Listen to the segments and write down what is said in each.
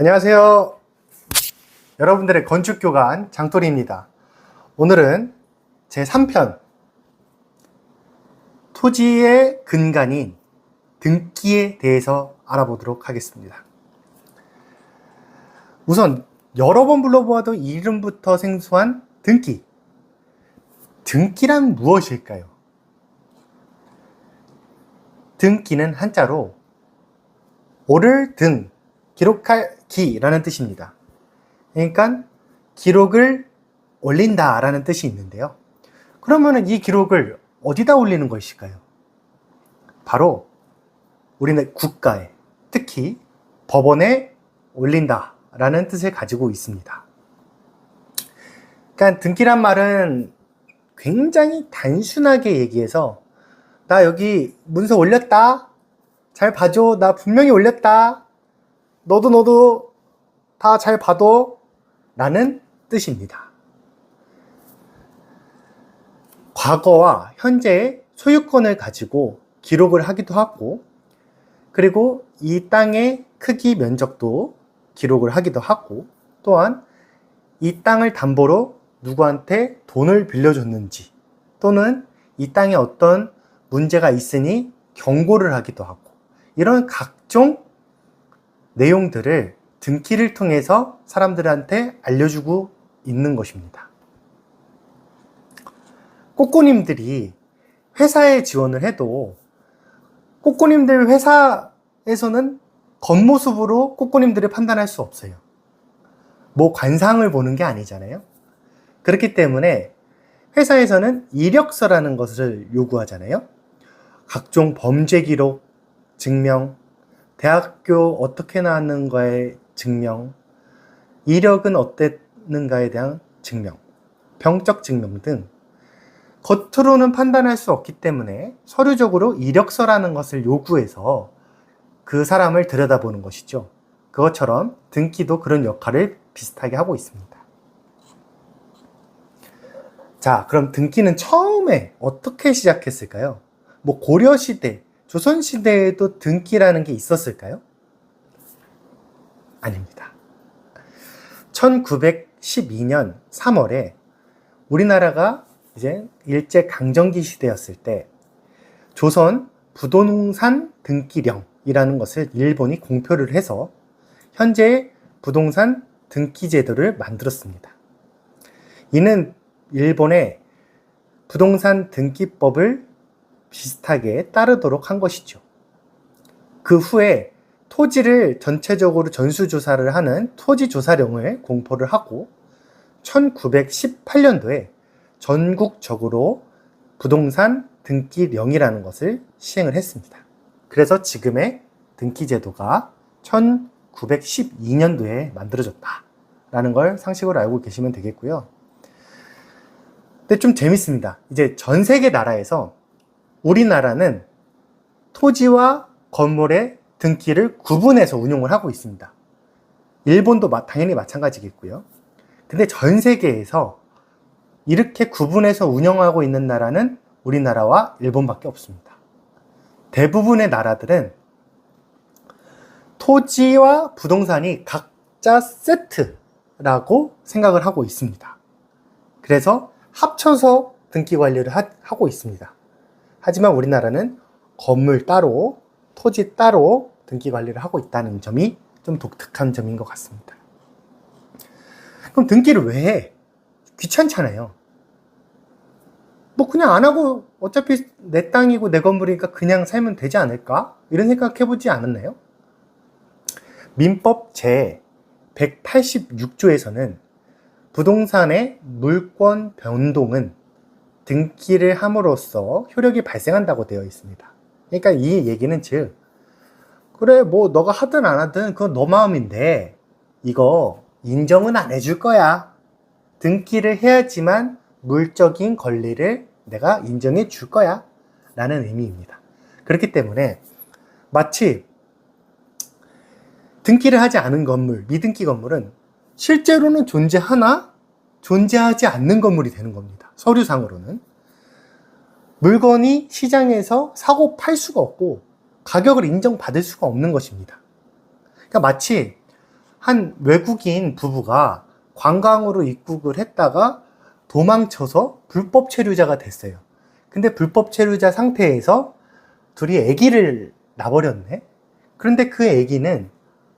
안녕하세요. 여러분들의 건축교관 장돌이입니다. 오늘은 제 3편 토지의 근간인 등기에 대해서 알아보도록 하겠습니다. 우선 여러 번 불러보아도 이름부터 생소한 등기. 등기란 무엇일까요? 등기는 한자로 오를 등, 기록할 기라는 뜻입니다. 그러니까 기록을 올린다 라는 뜻이 있는데요. 그러면은 이 기록을 어디다 올리는 것일까요? 바로 우리는 국가에, 특히 법원에 올린다 라는 뜻을 가지고 있습니다. 그러니까 등기란 말은 굉장히 단순하게 얘기해서 나 여기 문서 올렸다. 잘 봐줘. 나 분명히 올렸다. 너도 너도 다 잘 봐도 라는 뜻입니다. 과거와 현재의 소유권을 가지고 기록을 하기도 하고, 그리고 이 땅의 크기 면적도 기록을 하기도 하고, 또한 이 땅을 담보로 누구한테 돈을 빌려줬는지, 또는 이 땅에 어떤 문제가 있으니 경고를 하기도 하고, 이런 각종 내용들을 등기를 통해서 사람들한테 알려주고 있는 것입니다. 꼬꼬님들이 회사에 지원을 해도 꼬꼬님들 회사에서는 겉모습으로 꼬꼬님들을 판단할 수 없어요. 뭐 관상을 보는 게 아니잖아요. 그렇기 때문에 회사에서는 이력서라는 것을 요구하잖아요. 각종 범죄 기록, 증명, 대학교 어떻게 나왔는가의 증명, 이력은 어땠는가에 대한 증명, 병적 증명 등 겉으로는 판단할 수 없기 때문에 서류적으로 이력서라는 것을 요구해서 그 사람을 들여다보는 것이죠. 그것처럼 등기도 그런 역할을 비슷하게 하고 있습니다. 자, 그럼 등기는 처음에 어떻게 시작했을까요? 뭐 고려시대, 조선시대에도 등기라는 게 있었을까요? 아닙니다. 1912년 3월에 우리나라가 이제 일제 강점기 시대였을 때 조선 부동산 등기령이라는 것을 일본이 공표를 해서 현재의 부동산 등기 제도를 만들었습니다. 이는 일본의 부동산 등기법을 비슷하게 따르도록 한 것이죠. 그 후에 토지를 전체적으로 전수조사를 하는 토지조사령을 공포를 하고 1918년도에 전국적으로 부동산 등기령이라는 것을 시행을 했습니다. 그래서 지금의 등기제도가 1912년도에 만들어졌다라는 걸 상식으로 알고 계시면 되겠고요. 근데 좀 재밌습니다. 이제 전 세계 나라에서 우리나라는 토지와 건물의 등기를 구분해서 운용을 하고 있습니다. 일본도 당연히 마찬가지겠고요. 근데 전 세계에서 이렇게 구분해서 운영하고 있는 나라는 우리나라와 일본밖에 없습니다. 대부분의 나라들은 토지와 부동산이 각자 세트라고 생각을 하고 있습니다. 그래서 합쳐서 등기 관리를 하, 고 있습니다. 하지만 우리나라는 건물 따로, 토지 따로 등기 관리를 하고 있다는 점이 좀 독특한 점인 것 같습니다. 그럼 등기를 왜 해? 귀찮잖아요. 뭐 그냥 안 하고 어차피 내 땅이고 내 건물이니까 그냥 살면 되지 않을까? 이런 생각 해보지 않았나요? 민법 제 186조에서는 부동산의 물권 변동은 등기를 함으로써 효력이 발생한다고 되어 있습니다. 그러니까 이 얘기는 즉, 그래, 뭐, 너가 하든 안 하든 그건 너 마음인데, 이거 인정은 안 해줄 거야. 등기를 해야지만 물적인 권리를 내가 인정해 줄 거야. 라는 의미입니다. 그렇기 때문에 마치 등기를 하지 않은 건물, 미등기 건물은 실제로는 존재하나 존재하지 않는 건물이 되는 겁니다. 서류상으로는. 물건이 시장에서 사고 팔 수가 없고 가격을 인정받을 수가 없는 것입니다. 그러니까 마치 한 외국인 부부가 관광으로 입국을 했다가 도망쳐서 불법 체류자가 됐어요. 근데 불법 체류자 상태에서 둘이 아기를 낳아버렸네. 그런데 그 아기는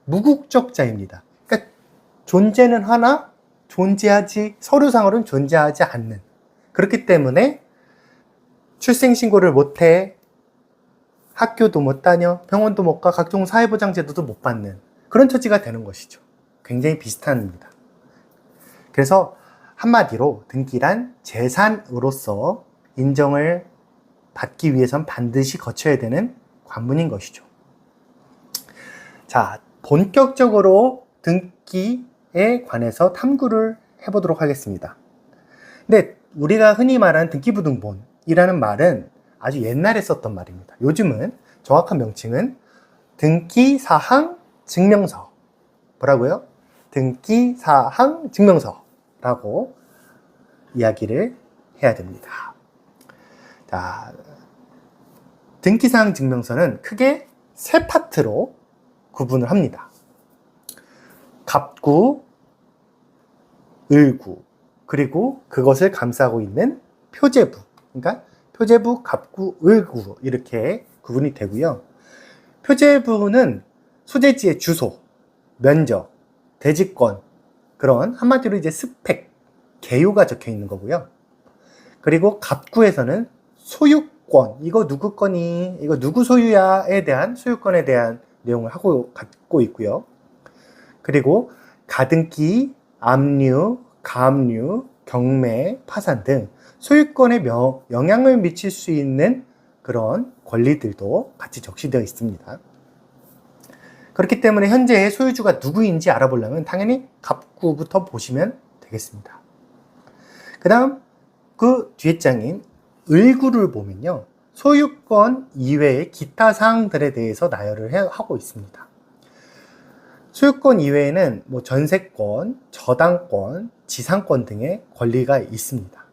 무국적자입니다. 그러니까 존재는 하나 존재하지 서류상으로는 존재하지 않는 그렇기 때문에 출생신고를 못해 학교도 못 다녀 병원도 못 가 각종 사회보장제도도 못 받는 그런 처지가 되는 것이죠. 굉장히 비슷합니다. 그래서 한마디로 등기란 재산으로서 인정을 받기 위해선 반드시 거쳐야 되는 관문인 것이죠. 자, 본격적으로 등기 에 관해서 탐구를 해보도록 하겠습니다. 근데 우리가 흔히 말하는 등기부등본이라는 말은 아주 옛날에 썼던 말입니다. 요즘은 정확한 명칭은 등기사항 증명서. 뭐라고요? 등기사항 증명서라고 이야기를 해야 됩니다. 자, 등기사항 증명서는 크게 세 파트로 구분을 합니다. 갑구, 을구, 그리고 그것을 감싸고 있는 표제부. 그러니까 표제부, 갑구, 을구 이렇게 구분이 되고요. 표제부는 소재지의 주소, 면적, 대지권 그런 한마디로 이제 스펙, 개요가 적혀 있는 거고요. 그리고 갑구에서는 소유권, 이거 누구 거니? 이거 누구 소유야에 대한 소유권에 대한 내용을 하고 갖고 있고요. 그리고 가등기, 압류, 가압류, 경매, 파산 등 소유권에 명, 영향을 미칠 수 있는 그런 권리들도 같이 적시되어 있습니다. 그렇기 때문에 현재 소유주가 누구인지 알아보려면 당연히 갑구부터 보시면 되겠습니다. 그 다음 그 뒤에 장인 을구를 보면요. 소유권 이외의 기타 사항들에 대해서 나열을 하고 있습니다. 소유권 이외에는 뭐 전세권, 저당권, 지상권 등의 권리가 있습니다.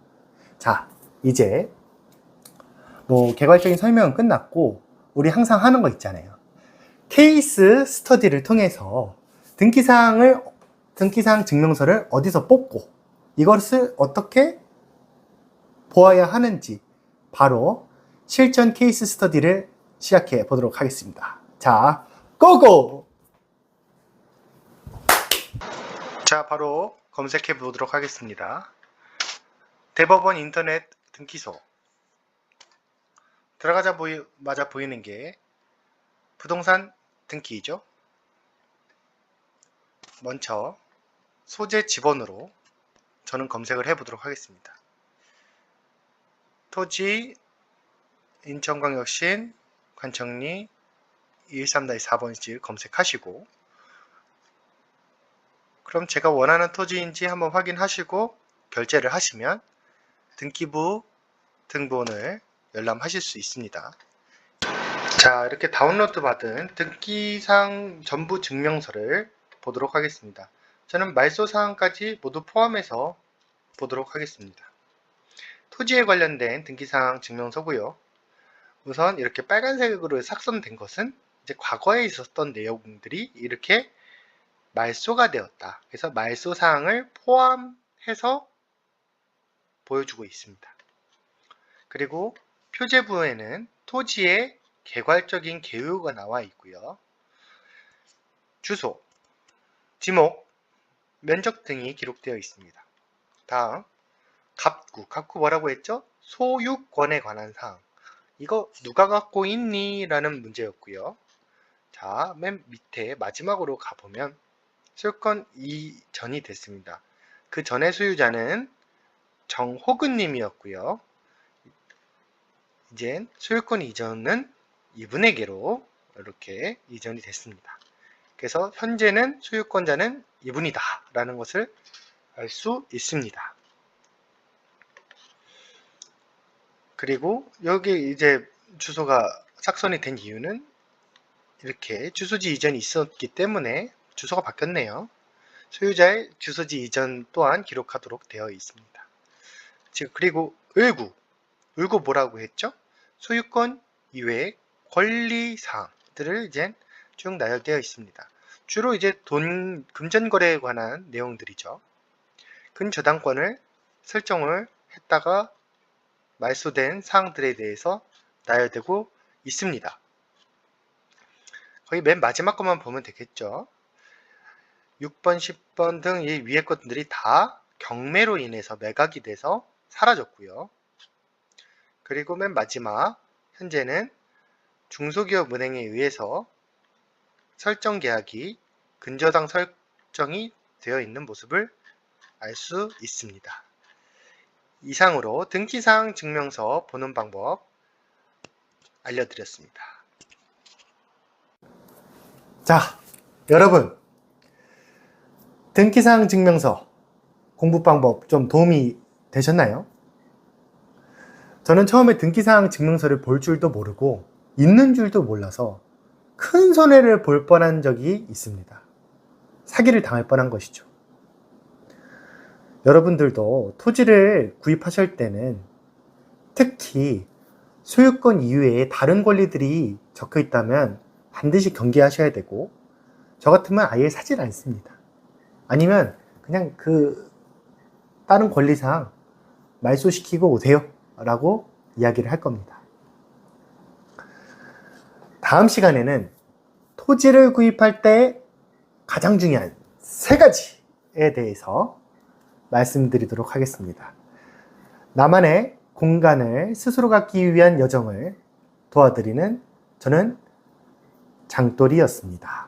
자, 이제 뭐 개괄적인 설명은 끝났고 우리 항상 하는 거 있잖아요. 케이스 스터디를 통해서 등기사항을 등기사항 증명서를 어디서 뽑고 이것을 어떻게 보아야 하는지 바로 실전 케이스 스터디를 시작해 보도록 하겠습니다. 자, 고고! 자, 바로 검색해 보도록 하겠습니다. 대법원 인터넷 등기소. 들어가자마자 보이는 게 부동산 등기이죠. 먼저 소재 지번으로 저는 검색을 해 보도록 하겠습니다. 토지 인천광역시 관청리 213-4번지 검색하시고 그럼 제가 원하는 토지인지 한번 확인하시고 결제를 하시면 등기부 등본을 열람하실 수 있습니다. 자 이렇게 다운로드 받은 등기상 전부 증명서를 보도록 하겠습니다. 저는 말소 사항까지 모두 포함해서 보도록 하겠습니다. 토지에 관련된 등기사항 증명서고요. 우선 이렇게 빨간색으로 삭선된 것은 이제 과거에 있었던 내용들이 이렇게 말소가 되었다. 그래서 말소 사항을 포함해서 보여주고 있습니다. 그리고 표제부에는 토지의 개괄적인 개요가 나와 있고요. 주소, 지목, 면적 등이 기록되어 있습니다. 다음 갑구, 갑구 뭐라고 했죠? 소유권에 관한 사항. 이거 누가 갖고 있니? 라는 문제였고요. 자, 맨 밑에 마지막으로 가보면 소유권 이전이 됐습니다. 그 전의 소유자는 정호근님이었고요. 이젠 소유권 이전은 이분에게로 이렇게 이전이 됐습니다. 그래서 현재는 소유권자는 이분이다 라는 것을 알 수 있습니다. 그리고 여기 이제 주소가 삭선이 된 이유는 이렇게 주소지 이전이 있었기 때문에 주소가 바뀌었네요. 소유자의 주소지 이전 또한 기록하도록 되어 있습니다. 즉 그리고 을구, 을구 뭐라고 했죠? 소유권 이외의 권리사항들을 이제 쭉 나열되어 있습니다. 주로 이제 돈 금전거래에 관한 내용들이죠. 근저당권을 설정을 했다가 말소된 사항들에 대해서 나열되고 있습니다. 거의 맨 마지막 것만 보면 되겠죠. 6번, 10번 등 이 위에 것들이 다 경매로 인해서 매각이 돼서 사라졌고요. 그리고 맨 마지막 현재는 중소기업 은행에 의해서 설정 계약이 근저당 설정이 되어 있는 모습을 알 수 있습니다. 이상으로 등기사항 증명서 보는 방법 알려드렸습니다. 자, 여러분. 등기사항 증명서 공부 방법 좀 도움이 되셨나요? 저는 처음에 등기사항 증명서를 볼 줄도 모르고 있는 줄도 몰라서 큰 손해를 볼 뻔한 적이 있습니다. 사기를 당할 뻔한 것이죠. 여러분들도 토지를 구입하실 때는 특히 소유권 이외에 다른 권리들이 적혀 있다면 반드시 경계하셔야 되고 저 같으면 아예 사질 않습니다. 아니면 그냥 그 다른 권리상 말소시키고 오세요 라고 이야기를 할 겁니다. 다음 시간에는 토지를 구입할 때 가장 중요한 세 가지에 대해서 말씀드리도록 하겠습니다. 나만의 공간을 스스로 갖기 위한 여정을 도와드리는 저는 장돌이었습니다.